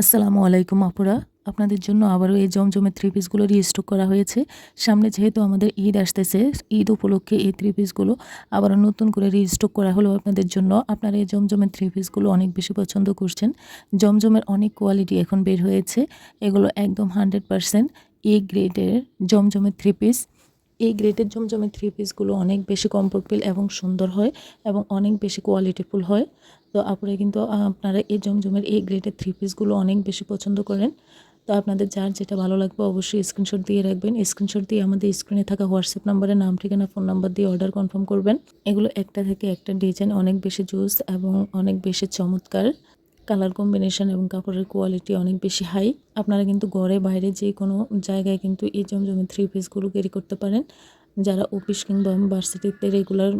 আসসালামু আলাইকুম আপুরা। আপনাদের জন্য আবারও এই জমজমের থ্রি পিসগুলো রিস্টক করা হয়েছে। সামনে যেহেতু আমাদের ঈদ আসতেছে, ঈদ উপলক্ষে এই থ্রি পিসগুলো আবারও নতুন করে রিস্টক করা হলো আপনাদের জন্য। আপনারা এই জমজমের থ্রি পিসগুলো অনেক বেশি পছন্দ করছেন। জমজমের অনেক কোয়ালিটি এখন বের হয়েছে। এগুলো একদম হান্ড্রেড পারসেন্ট এ গ্রেডের জমজমের থ্রি পিস এই গ্রেডের জমজমের থ্রি পিসগুলো অনেক বেশি কমফোর্টেবল এবং সুন্দর হয় এবং অনেক বেশি কোয়ালিটিফুল হয়। তো আপনারা কিন্তু আপনারা এই জমজমের এই গ্রেটের থ্রি পিসগুলো অনেক বেশি পছন্দ করেন। তো আপনাদের যার যেটা ভালো লাগবে অবশ্যই স্ক্রিনশট দিয়ে রাখবেন। স্ক্রিনশট দিয়ে আমাদের স্ক্রিনে থাকা হোয়াটসঅ্যাপ নাম্বারে নাম, ঠিকানা ফোন নাম্বার দিয়ে অর্ডার কনফার্ম করবেন। এগুলো একটা থেকে একটা ডিজাইন অনেক বেশি জুস এবং অনেক বেশি চমৎকার। কালার কম্বিনেশন এবং কাপড়ের কোয়ালিটি অনেক বেশি হাই। আপনারা কিন্তু ঘরে বাইরে যে কোনো জায়গায় কিন্তু এই জমজমে থ্রি পিসগুলো ক্যারি করতে পারেন। যারা অফিস কিংবা ভার্সিটিতে রেগুলার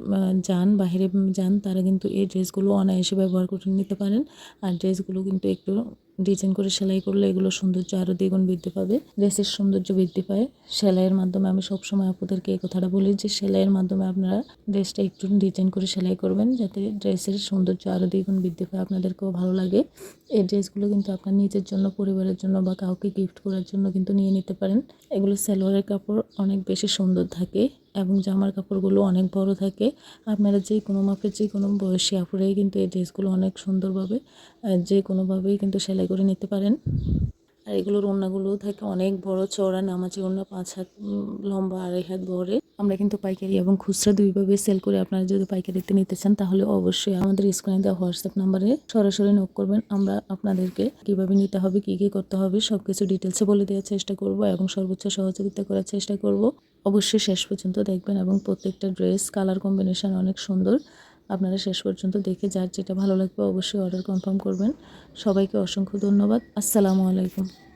যান, বাইরে যান, তারা কিন্তু এই ড্রেসগুলো অনায়াসে ব্যবহার করে নিতে পারেন। আর ড্রেসগুলো কিন্তু একটু ডিজাইন করে সেলাই করলে এগুলো সৌন্দর্য আরও দ্বিগুণ বৃদ্ধি পাবে। ড্রেসের সৌন্দর্য বৃদ্ধি পায়। সেলাইয়ের মাধ্যমে আমি সবসময় আপনাদেরকে এই কথাটা বলি যে, সেলাইয়ের মাধ্যমে আপনারা ড্রেসটা একটু ডিজাইন করে সেলাই করবেন যাতে ড্রেসের সৌন্দর্য আরও দ্বিগুণ বৃদ্ধি পায়। আপনাদেরকেও ভালো লাগে। এই ড্রেসগুলো কিন্তু আপনার নিজের জন্য, পরিবারের জন্য বা কাউকে গিফট করার জন্য কিন্তু নিয়ে নিতে পারেন। এগুলো সালোয়ারের কাপড় অনেক বেশি সুন্দর থাকে। এবং জামার কাপড়গুলো অনেক বড় থাকে। আপনারা যে কোনো মাপের, যে কোনো বয়সী আপুরাই কিন্তু এই ড্রেসগুলো অনেক সুন্দরভাবে যে কোনোভাবেই কিন্তু সেলাই করে নিতে পারেন। আর এগুলোর ওড়নাগুলোও থাকে অনেক বড় চওড়া, নামাজি ওড়না পাঁচ হাত লম্বা আড়াই হাত বড়ে। আমরা কিন্তু পাইকারি এবং খুচরা দুইভাবে সেল করে। আপনারা যদি পাইকারিতে নিতে চান, তাহলে অবশ্যই আমাদের স্ক্রিনে দেওয়া হোয়াটসঅ্যাপ নাম্বারে সরাসরি নোক করবেন। আমরা আপনাদেরকে কীভাবে নিতে হবে, কি কি করতে হবে সব কিছু ডিটেলসে বলে দেওয়ার চেষ্টা করব এবং সর্বোচ্চ সহযোগিতা করার চেষ্টা করব। অবশ্যই শেষ পর্যন্ত দেখবেন এবং প্রত্যেকটা ড্রেস কালার কম্বিনেশন অনেক সুন্দর। আপনারা শেষ পর্যন্ত দেখে যার যেটা ভালো লাগবে অবশ্যই অর্ডার কনফার্ম করবেন। সবাইকে অসংখ্য ধন্যবাদ। আসসালামু আলাইকুম।